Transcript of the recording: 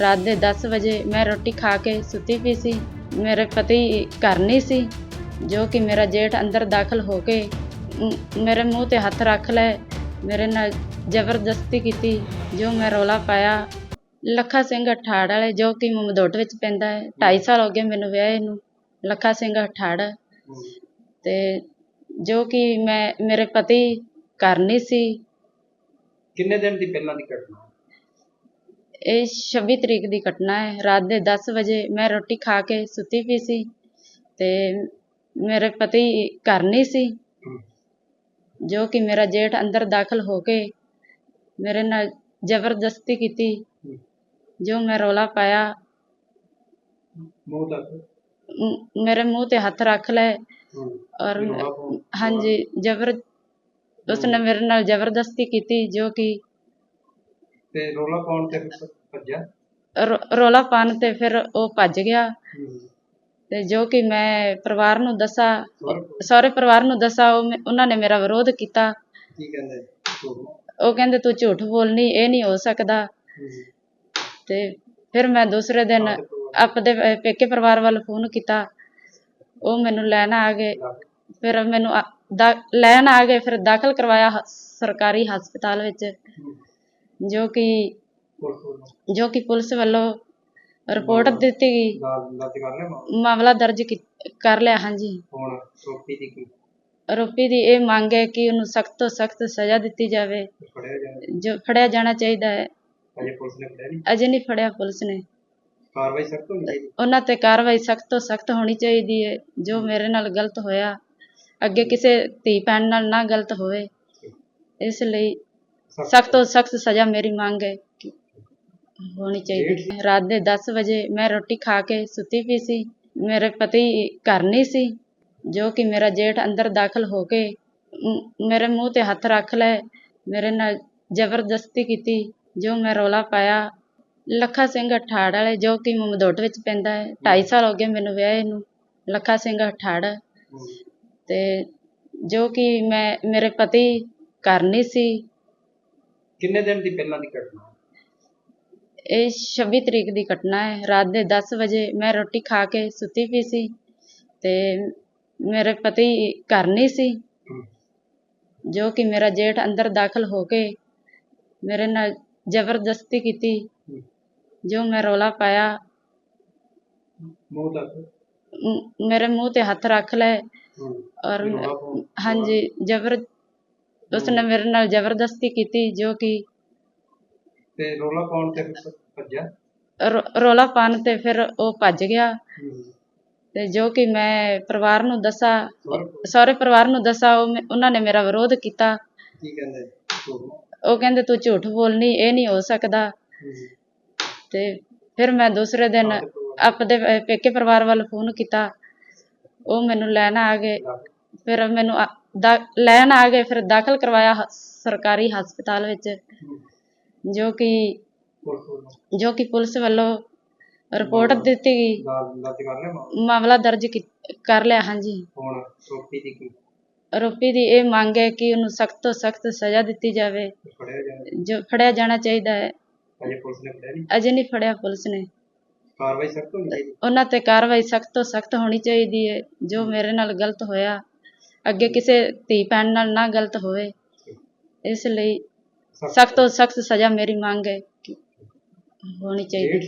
ਰਾਤ ਦੇ 10 ਵਜੇ ਮੈਂ ਰੋਟੀ ਖਾ ਕੇ ਸੁੱਤੀ ਪਈ ਸੀ। ਮੇਰੇ ਪਤੀ ਘਰ ਨਹੀਂ ਸੀ, ਜੋ ਕਿ ਮੇਰਾ ਜੇਠ ਅੰਦਰ ਦਾਖਲ ਹੋ ਕੇ ਮੇਰੇ ਮੂੰਹ ਤੇ ਹੱਥ ਰੱਖ ਲਏ। ਮੇਰੇ ਨਾਲ ਜ਼ਬਰਦਸਤੀ ਕੀਤੀ, ਜੋ ਮੈਂ ਰੋਲਾ ਪਾਇਆ। ਲੱਖਾ ਸਿੰਘ ਠਾੜ ਵਾਲੇ, ਜੋ ਕਿ ਮਮਦੋਟ ਵਿੱਚ ਪੈਂਦਾ ਹੈ 2.5 ਸਾਲ ਹੋ ਗਏ ਮੈਨੂੰ ਵਿਆਹੇ ਨੂੰ। ਲੱਖਾ ਸਿੰਘ ਠਾੜ ਤੇ ਜੋ ਕਿ ਮੈਂ, ਮੇਰੇ ਪਤੀ ਘਰ ਨਹੀਂ ਸੀ। ਕਿੰਨੇ ਦਿਨ ਦੀ ਪਹਿਲਾਂ ਦੀ ਘਟਨਾ? ਇਹ 26 ਤਰੀਕ ਦੀ ਘਟਨਾ ਹੈ। ਰਾਤ ਦੇ 10 ਵਜੇ ਮੈਂ ਰੋਟੀ ਖਾ ਕੇ ਸੁੱਤੀ ਪਈ ਸੀ ਤੇ ਮੇਰੇ ਪਤੀ ਘਰ ਨਹੀਂ ਸੀ ਜੋ ਕਿ ਮੇਰਾ ਜੇਠ ਅੰਦਰ ਦਾਖਲ ਹੋ ਕੇ ਮੇਰੇ ਨਾਲ ਜ਼ਬਰਦਸਤੀ ਕੀਤੀ ਜੋ ਮੈਂ ਰੋਲਾ ਪਾਇਆ। ਮ- ਮੇਰੇ ਮੂੰਹ ਤੇ ਹੱਥ ਰੱਖ ਲਏ ਔਰ। ਹਾਂਜੀ ਜ਼ਬਰ ਉਸਨੇ ਮੇਰੇ ਨਾਲ ਜ਼ਬਰਦਸਤੀ ਕੀਤੀ ਜੋ ਕਿ ਤੇ ਰੋਲਾ ਪਾਉਣ ਤੇ ਫਿਰ ਭੱਜਿਆ? ਰੋ- ਰੌਲਾ ਪਾਉਣ ਤੇ ਫਿਰ ਉਹ ਭੱਜ ਗਿਆ। ਤੇ ਜੋ ਕਿ ਮੈਂ ਪਰਿਵਾਰ ਨੂੰ ਦੱਸਾਂ ਸਾਰੇ ਪਰਿਵਾਰ? ਨੂੰ ਦੱਸਾਂ ਉਹ ਮੇ- ਉਹਨਾਂ ਨੇ ਮੇਰਾ ਵਿਰੋਧ ਕੀਤਾ। ਕੀ ਕਹਿੰਦੇ। ਉਹ ਕਹਿੰਦੇ ਤੂੰ ਝੂਠ ਬੋਲਨੀ ਇਹ ਨਹੀਂ ਹੋ ਸਕਦਾ। ਤੇ ਫਿਰ ਮੈਂ ਦੂਸਰੇ ਦਿਨ ਆਪਦੇ ਅਹ ਪੇਕੇ ਪਰਿਵਾਰ ਵੱਲ ਫੋਨ ਕੀਤਾ। ਉਹ ਮੈਨੂੰ ਲੈਣ ਆ ਗਏ। ਫਿਰ ਮੈਨੂੰ ਆ- ਦਾ- ਲੈਣ ਆ ਗਏ ਫਿਰ ਦਾਖਲ ਕਰਵਾਇਆ ਹ- ਸਰਕਾਰੀ ਹਸਪਤਾਲ ਵਿੱਚ। ਜੋ ਕਿ ਜੋ ਕਿ ਪੁਲਿਸ ਵੱਲੋਂ ਰਿਪੋਰਟ ਦਿੱਤੀ ਗਈ। ਮਾਮਲਾ? ਦਰਜ ਕਰ ਲਿਆ ਹਾਂਜੀ। ਆਰੋਪੀ ਦੀ ਇਹ ਮੰਗ ਹੈ ਕਿ ਉਹਨੂੰ ਸਖਤ ਤੋਂ ਸਖਤ ਸਜ਼ਾ ਦਿੱਤੀ ਜਾਵੇ। ਜੋ ਫੜਿਆ ਜਾਣਾ ਚਾਹੀਦਾ ਹੈ। ਅਜੇ ਪੁਲਿਸ ਨੇ ਫੜਿਆ ਨਹੀਂ? ਅਜੇ ਨਹੀਂ ਫੜਿਆ ਪੁਲਿਸ ਨੇ। ਕਾਰਵਾਈ ਸਖਤ ਹੋਣੀ ਚਾਹੀਦੀ? ਉਹਨਾਂ ਤੇ ਕਾਰਵਾਈ ਸਖਤ ਤੋਂ ਸਖਤ ਹੋਣੀ ਚਾਹੀਦੀ ਹੈ। ਜੋ ਮੇਰੇ ਨਾਲ ਗਲਤ ਹੋਇਆ ਅੱਗੇ ਕਿਸੇ ਧੀ ਭੈਣ ਨਾਲ ਨਾ ਗਲਤ ਹੋਵੇ। ਇਸ ਲਈ ਸਖਤ ਤੋਂ ਸਖਤ ਸਜ਼ਾ ਮੇਰੀ ਮੰਗ ਹੈ ਕਿ ਹੋਣੀ ਚਾਹੀਦੀ ਹੈ। ਰਾਤ ਦੇ 10 ਵਜੇ ਮੈਂ ਰੋਟੀ ਖਾ ਕੇ ਸੁੱਤੀ ਪਈ ਸੀ। ਮੇਰੇ ਪਤੀ ਘਰ ਨਹੀਂ ਸੀ ਜੋ ਕਿ ਮੇਰਾ ਜੇਠ ਅੰਦਰ ਦਾਖਲ ਹੋ ਕੇ ਮ- ਮੇਰੇ ਮੂੰਹ ਤੇ ਹੱਥ ਰੱਖ ਲਏ ਮੇਰੇ ਨਾਲ ਜ਼ਬਰਦਸਤੀ ਕੀਤੀ ਜੋ ਮੈਂ ਰੌਲਾ ਪਾਇਆ। ਲੱਖਾ ਸਿੰਘ ਠਾੜ ਵਾਲੇ ਜੋ ਕਿ ਮਮਦੋਟ ਵਿੱਚ ਪੈਂਦਾ ਹੈ 2.5 ਸਾਲ ਹੋ ਗਏ ਮੈਨੂੰ ਵਿਆਹੇ ਨੂੰ। ਲੱਖਾ ਸਿੰਘ ਠਾੜ ਤੇ ਜੋ ਕਿ ਮੈਂ ਮੇਰੇ ਪਤੀ ਘਰ ਨਹੀਂ ਸੀ ਕਿੰਨੇ ਦਿਨ ਦੀ ਪਹਿਲਾਂ ਦੀ ਘਟਨਾ ਇਹ 26 ਤਰੀਕ ਦੀ ਘਟਨਾ ਹੈ। ਰਾਤ ਦੇ 10 ਵਜੇ ਮੈਂ ਰੋਟੀ ਖਾ ਕੇ ਸੁੱਤੀ ਪਈ ਸੀ ਤੇ ਮੇਰੇ ਪਤੀ ਘਰ ਨਹੀਂ ਸੀ। ਜੋ ਕਿ ਮੇਰਾ ਜੇਠ ਅੰਦਰ ਦਾਖਲ ਹੋ ਕੇ ਮੇਰੇ ਨਾਲ ਜ਼ਬਰਦਸਤੀ ਕੀਤੀ। ਜੋ ਮੈਂ ਰੌਲਾ ਪਾਇਆ। ਮੇਰੇ ਮੂੰਹ ਤੇ ਹੱਥ ਰੱਖ ਲਏ। ਔਰ। ਹਾਂਜੀ ਜ਼ਬਰ ਉਸਨੇ ਮੇਰੇ ਨਾਲ ਜ਼ਬਰਦਸਤੀ ਕੀਤੀ ਜੋ ਕਿ ਤੇ ਰੋਲਾ ਪਾਉਣ ਤੇ ਫਿਰ ਭੱਜਿਆ? ਰੌ- ਰੌਲਾ ਪਾਉਣ ਤੇ ਫਿਰ ਉਹ ਭੱਜ ਗਿਆ। ਤੇ ਜੋ ਕਿ ਮੈਂ ਪਰਿਵਾਰ ਨੂੰ ਦੱਸਾਂ ਸਾਰੇ ਪਰਿਵਾਰ? ਨੂੰ ਦੱਸਾਂ ਉਹ ਮੇ- ਉਹਨਾਂ ਨੇ ਮੇਰਾ ਵਿਰੋਧ ਕੀਤਾ। ਕੀ ਕਹਿੰਦੇ। ਉਹ ਕਹਿੰਦੇ ਤੂੰ ਝੂਠ ਬੋਲਨੀ ਇਹ ਨਹੀਂ ਹੋ ਸਕਦਾ। ਤੇ ਫਿਰ ਮੈਂ ਦੂਸਰੇ ਦਿਨ ਆਪਦੇ ਪੇਕੇ ਪਰਿਵਾਰ ਵੱਲ ਫੋਨ ਕੀਤਾ। ਉਹ ਮੈਨੂੰ ਲੈਣ ਆ ਗਏ। ਫਿਰ ਮੈਨੂੰ ਆ- ਲੈਣ ਆ ਗਏ ਫਿਰ ਦਾਖਲ ਕਰਵਾਇਆ ਹ- ਸਰਕਾਰੀ ਹਸਪਤਾਲ ਵਿੱਚ ਜੋ ਕਿ ਜੋ ਕਿ ਪੁਲਿਸ ਵੱਲੋਂ ਰਿਪੋਰਟ ਦਿੱਤੀ ਗਈ। ਕਰ ਲਿਆ ਮਾਮਲਾ? ਦਰਜ ਕੀ- ਕਰ ਲਿਆ ਹਾਂਜੀ। ਹੁਣ ਸੋਪੀ ਦੀ ਕੀ? ਆਰੋਪੀ ਦੀ ਇਹ ਮੰਗ ਹੈ ਕਿ ਉਹਨੂੰ ਸਖਤ ਤੋਂ ਸਖਤ ਸਜ਼ਾ ਦਿੱਤੀ ਜਾਵੇ। ਫੜਿਆ ਜੋ ਫੜਿਆ ਜਾਣਾ ਚਾਹੀਦਾ ਹੈ। ਅਜੇ ਪੁਲਿਸ ਨੇ ਫੜਿਆ ਨਹੀਂ? ਅਜੇ ਨਹੀਂ ਫੜਿਆ ਪੁਲਿਸ ਨੇ। ਕਾਰਵਾਈ ਸਖਤ ਹੋਣੀ ਚਾਹੀਦੀ? ਉਹਨਾਂ ਤੇ ਕਾਰਵਾਈ ਸਖਤ ਤੋਂ ਸਖਤ ਹੋਣੀ ਚਾਹੀਦੀ ਹੈ। ਜੋ ਮੇਰੇ ਨਾਲ ਗਲਤ ਹੋਇਆ ਅੱਗੇ ਕਿਸੇ ਧੀ ਭੈਣ ਨਾਲ ਨਾ ਗਲਤ ਹੋਵੇ। ਇਸ ਲਈ ਸਖਤ ਤੋਂ ਸਖਤ ਸਜ਼ਾ ਮੇਰੀ ਮੰਗ ਹੈ ਕਿ ਹੋਣੀ ਚਾਹੀਦੀ।